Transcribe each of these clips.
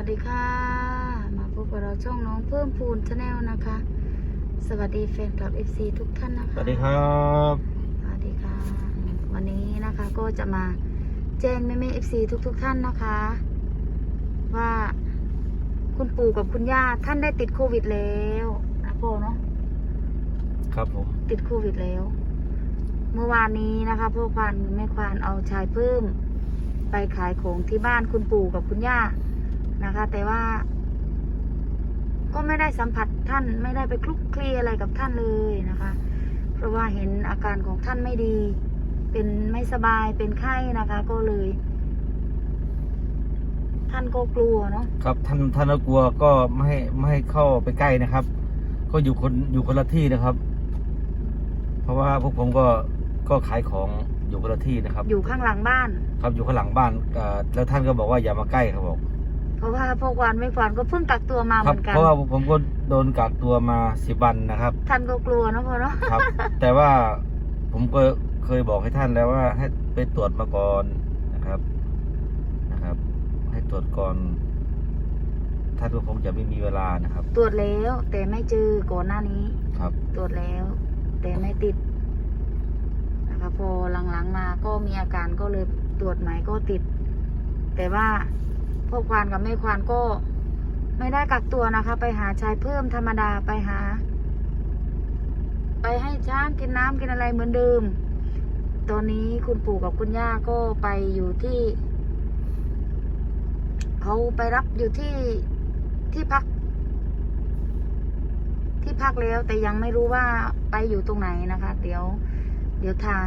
วัสดีค่ะ มาพบกับเราช่องน้องเพิ่มพูนชาแนลนะคะ สวัสดีแฟนคลับ FC ทุกท่านนะคะ สวัสดีครับ สวัสดีค่ะ วันนี้นะคะก็จะมาแจ้งแม่แม่ FC ทุกทุกๆท่านนะคะ ว่าคุณปู่กับคุณย่าท่านได้ติดโควิดแล้วนะพ่อเนาะครับผมติดโควิดแล้ว เมื่อวานนี้นะคะพ่อควานแม่ควานเอาชายเพิ่ม ไปขายของที่บ้านคุณปู่กับคุณย่า นะคะ แต่ว่า ก็ไม่ได้สัมผัสท่านไม่ได้ไปคลุกคลีอะไรกับท่านเลยนะคะ เพราะว่าเห็นอาการของท่านไม่ดี เป็นไม่สบายเป็นไข้นะคะ ก็เลย ท่านก็กลัวเนาะครับท่านท่านกลัวก็ไม่ให้ไม่ให้เข้าไปใกล้นะครับ ก็อยู่คนอยู่คนละที่นะครับ เพราะว่าพวกผมก็ก็ขายของอยู่คนละที่นะครับ อยู่ข้างหลังบ้าน ครับอยู่ข้างหลังบ้านเอ่อแล้วท่านก็บอกว่าอย่ามาใกล้ครับผม เพราะว่าพ่อควานไม่ควานก็เพิ่งกักตัวมาเหครับมือนกัน เพราะว่าผมก็โดนกักตัวมาสิบวันนะครับ ท่านก็กลัวเนาะพ่อเนาะครับ แต่ว่าผมก็เคยบอกให้ท่านแล้วว่า ให้ไปตรวจมาก่อนนะครับนะครับ ให้ตรวจก่อน ท่านก็คงจะไม่มีเวลานะครับ ตรวจแล้ว แต่ไม่เจอก่อนหน้านี้ ครับ ตรวจแล้ว แต่ไม่ติดนะคะพอหลังๆมาก็มีอาการก็เลยตรวจใหม่ก็ติด แต่ว่า พ่อควานกับแม่ควานก็ไม่ได้กักตัวนะคะ ไปหาชายเพิ่มธรรมดาไปหา ไปให้ช้างกินน้ำกินอะไรเหมือนเดิม ตอนนี้คุณปู่กับคุณย่าก็ไปอยู่ที่เขาไปรับอยู่ที่ที่พัก ที่พักแล้วแต่ยังไม่รู้ว่าไปอยู่ตรงไหนนะคะ เดี๋ยว เดี๋ยวทาง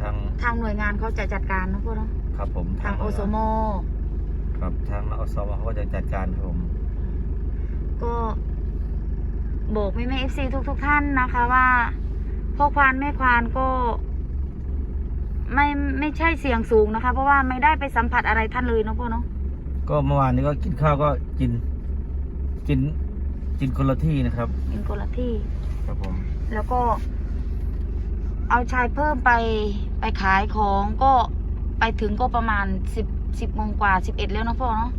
ทางทางหน่วยงานเขาจะจัดการนะพ่อเนาะ ครับผมทางโอสมครับทางอสมเขาก็จะจัดการครับผม ก็บอกแม่แม่เอฟซีทุกทุกๆท่านนะคะว่าพ่อควานแม่ควานก็ ไม่ไม่ใช่เสี่ยงสูงนะคะ เพราะว่าไม่ได้ไปสัมผัสอะไรท่านเลยเนาะพ่อเนาะก็เมื่อวานนี้ก็กินข้าวก็กิน กินกินคนละที่นะครับเป็นคนละที่ ครับผม แล้วก็ เอาชายเพิ่มไปไปขายของก็ ไปถึงก็ประมาณสิบสิบโมงกว่าสิบเอ็ดแล้วเนาะพ่อเนาะ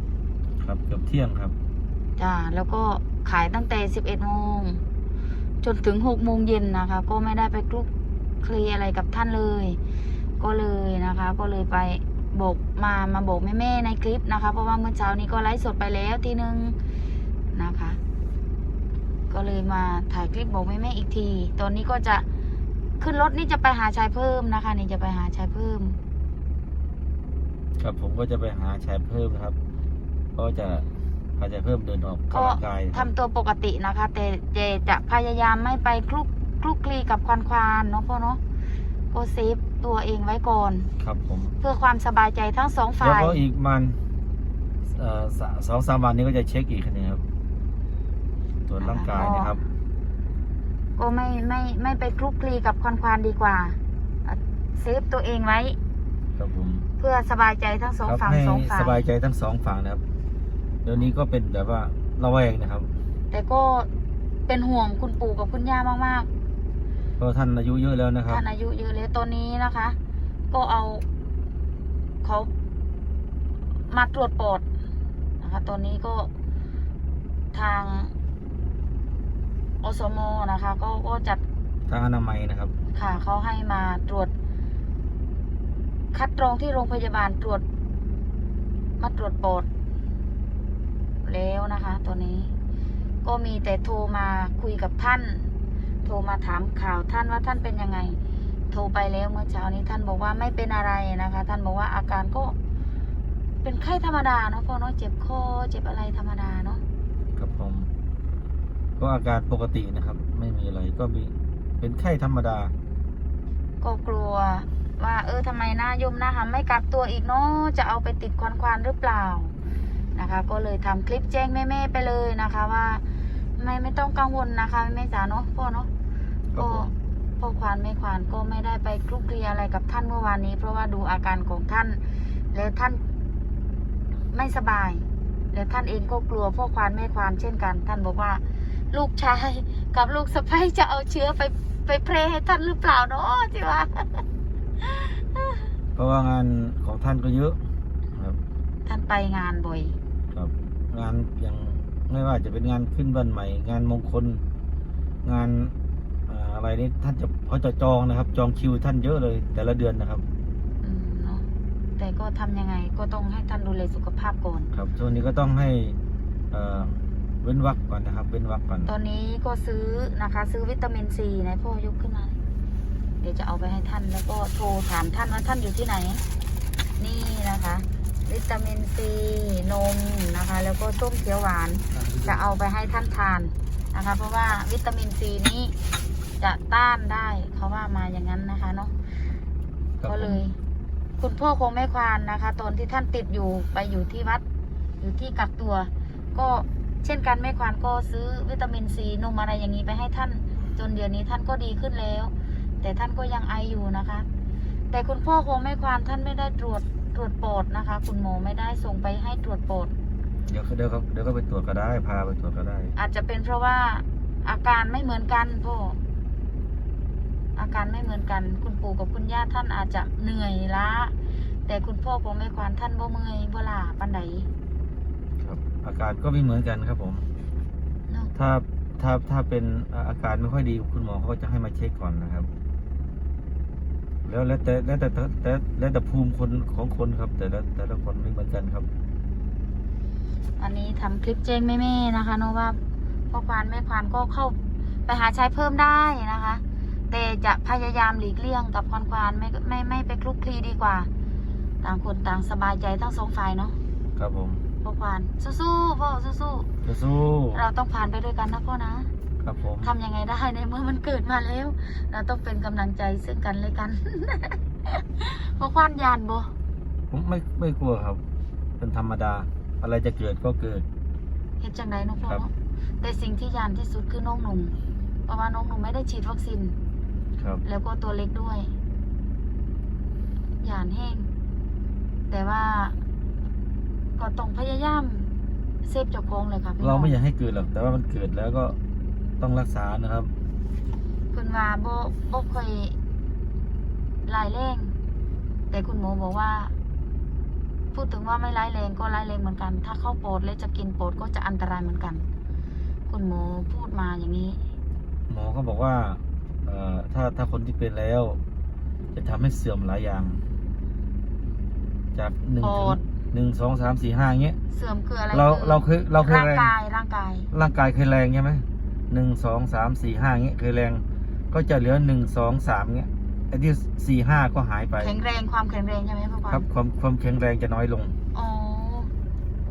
ครับเกือบเที่ยงครับจ้าแล้วก็ขายตั้งแต่สิบเอ็ดโมงจนถึงหกโมงเย็นนะคะ ก็ไม่ได้ไปคลุกเคลียร์อะไรกับท่านเลย ก็เลยนะคะ ก็เลยไปโบกมามาโบกแม่ๆในคลิปนะคะ เพราะว่าเมื่อเช้านี้ก็ไลฟ์สดไปแล้วทีนึงนะคะ ก็เลยมาถ่ายคลิปโบกแม่ๆอีกที ตอนนี้ก็จะขึ้นรถนี่จะไปหาชายเพิ่มนะคะ นี่จะไปหาชายเพิ่ม ครับผมก็จะไปหาชายเพิ่มนะครับ ก็จะพาชายเพิ่มเดินออกก็กำลังกายทำตัวปกตินะคะแต่เจจะพยายามไม่ไปคลุกคลุกคลีกับควันควานเนาะพ่อเนาะก็เซฟตัวเองไว้ก่อน ครับผม เพื่อความสบายใจทั้งสองแล้วฝ่ายก็อีกมันเอ่อสสองสามวันนี้ก็จะเช็คอีกครั้งหนึงครับตรวจร่างกายนะครับ ก็ไม่ไม่ไม่ไปคลุกคลีกับควันควานดีกว่าอะเซฟตัวเองไว้ ครับผม เพื่อสบายใจทั้งสองครับฝั่งให้สองฝ่าสบายยใจทั้งสองฝั่งนะครับ เดี๋ยวนี้ก็เป็นแบบว่าระแวงนะครับ แต่ก็เป็นห่วงคุณปู่กับคุณย่ามากเพราะท่านอายุเยอะแล้วนะคๆรับ ท่านอายุเยอะแล้วตอนนี้นะคะ ก็เอาเขามาตรวจปอดนะคะตอนนี้ก็ทางอสมนะคะ ก็ก็จัด ทางอนามัยนะครับ ค่ะเขาให้มาตรวจ คัดกรองที่โรงพยาบาลตรวจ มาตรวจปอดแล้วนะคะ ตัวนี้ ก็มีแต่โทรมาคุยกับท่าน โทรมาถามข่าวท่านว่าท่านเป็นยังไง โทรไปแล้วเมื่อเช้านี้ท่านบอกว่าไม่เป็นอะไรนะคะ ท่านบอกว่าอาการก็เป็นไข้ธรรมดาเนาะพ่อเนาะเจ็บคอเจ็บอะไรธรรมดาเนาะครับผมก็อาการปกตินะครับ ไม่มีอะไรก็มีเป็นไข้ธรรมดา ก็กลัว ว่า เออทำไมหน้ายมหน้าหำไม่กักตัวอีกเนาะจะเอาไปติดควันควานหรือเปล่านะคะ ก็เลยทำคลิปแจ้งแม่ๆไปเลยนะคะว่า ไม่ไม่ต้องกังวลนะคะแม่จ๋าเนาะพ่อเนาะครับก็ผมพ่อควานแม่ควานก็ไม่ได้ไปคลุกคลีอะไรกับท่านเมื่อวานนี้ เพราะว่าดูอาการของท่าน แล้วท่านไม่สบาย แล้วท่านเองก็กลัวพ่อควานแม่ควานเช่นกัน ท่านบอกว่า ลูกชายกับลูกสะใภ้จะเอาเชื้อไปไปแพร่ให้ท่านหรือเปล่าเนาะจิว่าเพ ราะว่างานของท่านก็เยอะครับ ท่านไปงานบ่อย ครับ งานอย่างไม่ว่าจะเป็นงานขึ้นบ้านใหม่ งานมงคล งานอ่าอะไรนี่ท่านจะเขาจะจองนะครับ จองคิวท่านเยอะเลย แต่ละเดือนนะครับอืมเนาะแต่ก็ทำยังไงก็ต้องให้ท่านดูแลสุขภาพก่อน ครับช่วงนี้ก็ต้องให้เอ่อเว้นวักก่อนนะครับ เว้นวักก่อน ตอนนี้ก็ซื้อนะคะ ซื้อวิตามินซีนะพ่อยกขึ้นมาเดี๋ยวจะเอาไปให้ท่านแล้วก็โทรถามท่านว่าท่านอยู่ที่ไหน นี่นะคะ วิตามินซีนมนะคะ แล้วก็ส้มเขียวหวาน จะเอาไปให้ท่านทานนะคะ เพราะว่าวิตามินซีนี้จะต้านได้เขาว่ามาอย่างนั้นนะคะเนาะครับก็เลย คุณพ่อคงไม่ควานนะคะ ตอนที่ท่านติดอยู่ไปอยู่ที่วัด อยู่ที่กักตัว ก็เช่นกันแม่ควานก็ซื้อวิตามินซีนมอะไรอย่างนี้ไปให้ท่าน จนเดี๋ยวนี้ท่านก็ดีขึ้นแล้ว แต่ท่านก็ยังไออยู่นะคะ แต่คุณพ่อคงไม่ควานท่านไม่ได้ตรวจตรวจปอดนะคะ คุณหมอไม่ได้ส่งไปให้ตรวจปอดเดี๋ยวเดี๋ยวเขาเดี๋ยวก็ไปตรวจก็ได้ พาไปตรวจก็ได้ อาจจะเป็นเพราะว่าอาการไม่เหมือนกันพ่ออาการไม่เหมือนกัน คุณปู่กับคุณย่าท่านอาจจะเหนื่อยล้าแต่คุณพ่อผมไม่ควานท่านบ่เมื่อยบ่ลาปันใดครับ อาการก็ไม่เหมือนกันครับผมเนาะถ้าถ้าถ้าเป็นอ่าอาการไม่ค่อยดีคุณหมอเขาก็จะให้มาเช็คก่อนนะครับ แล้วแล้วแต่แล้วแต่แต่แล้วแต่ภูมิคนของคนครับ แต่ละแต่ละคนไม่เหมือนกันครับ อันนี้ทำคลิปแจ้งแม่ๆนะคะเนาะว่าพ่อควานแม่ควานก็เข้าไปหาใช้เพิ่มได้นะคะ แต่จะพยายามหลีกเลี่ยงกับควานควานไม่ไม่ไม่ไปคลุกคลีดีกว่า ต่างคนต่างสบายใจทั้งสองฝ่ายเนาะครับผมพ่อควานสู้ๆพ่อสู้สู้ๆเราต้องผ่านไปด้วยกันนะพ่อนะๆ ครับผม ทำยังไงได้ในเมื่อมันเกิดมาแล้ว เราต้องเป็นกำลังใจซึ่งกันและกันพ่อควานยานบ่ผมไม่ไม่กลัวครับ เป็นธรรมดา อะไรจะเกิดก็เกิด เห็นจังไดเนาะพ่อครับ เนาะแต่สิ่งที่ยานที่สุดคือน้องหนุ่มเพราะว่าน้องหนุ่มไม่ได้ฉีดวัคซีน ครับ แล้วก็ตัวเล็กด้วยยานแห้ง แต่ว่าก็ต้องพยายามเซฟเจ้าของเลยค่ะพี่น้เราองไม่อยากให้เกิดหรอกแต่ว่ามันเกิดแล้วก็ ต้องรักษานะครับเพิ่นว่าบ่บ่ค่อยรายแรงแต่คุณหมอบอกว่า พูดถึงว่าไม่ร้ายแรงก็ร้ายแรงเหมือนกัน ถ้าเข้าโปอดแล้วจะกินโปอดก็จะอันตรายเหมือนกัน คุณหมอพูดมาอย่างนี้ หมอก็บอกว่าเอ่อถ้าถ้าคนที่เป็นแล้ว จะทำให้เสื่อมหลายอย่าง จากหนึ่งปถึอดงหนึ่งสองสามสี่ห้าเงี้ยเสื่อมคืออะไรเราคือเราเคยเราเคยร่างแรงกายร่างกาย ร่างกายเคยแรงใช่ไหม หนึ่งสองสามสี่ห้าเงี้ยเคยแรงก็จะเหลือหนึ่งสองสามเงี้ยไอ้ที่สี่ห้าก็หายไป แข็งแรงความแข็งแรงใช่ไหมพ่อควาครับนความความแข็งแรงจะน้อยลงอ๋อ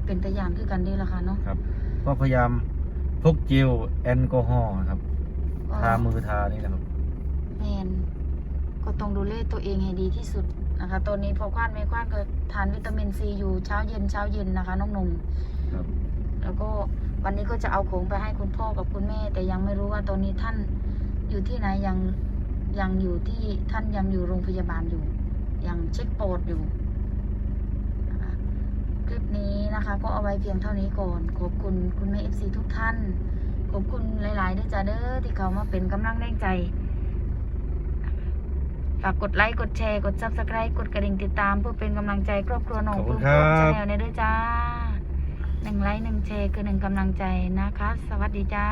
เป็นตัวอย่างคือกันดีละค่ะเนาะครับ ก็พยายามพกเจลแอลกอฮอล์นะครับทามือทานี่นะครับแมนก็ต้องดูแลตัวเองให้ดีที่สุดนะคะ ตอนนี้พอควานไม่ควานก็ทานวิตามินซีอยู่เช้าเย็นเช้าเย็นนะคะ น้องหนุ่มครับ แล้วก็วันนี้ก็จะเอาของไปให้คุณพ่อกับคุณแม่ แต่ยังไม่รู้ว่าตอนนี้ท่านอยู่ที่ไหนยังยังอยู่ที่ท่านยังอยู่โรงพยาบาลอยู่ ยังเช็คปอดอยู่นะคะคลิปนี้นะคะ ก็เอาไว้เพียงเท่านี้ก่อนขอบคุณคุณแม่เอฟซีทุกท่านขอบคุณหลายๆด้วยจ้าเด้อที่เขามาเป็นกำลังแรงใจฝากกดไลค์ กดแชร์ กด subscribe กดกระดิ่งติดตาม เพื่อเป็นกำลังใจครอบครัวหนองขอบคุพึ่ณงครับชาแนลในด้วยจ้า หนึ่งไลค์หนึ่งแชร์คือหนึ่งกำลังใจนะคะ สวัสดีจ้า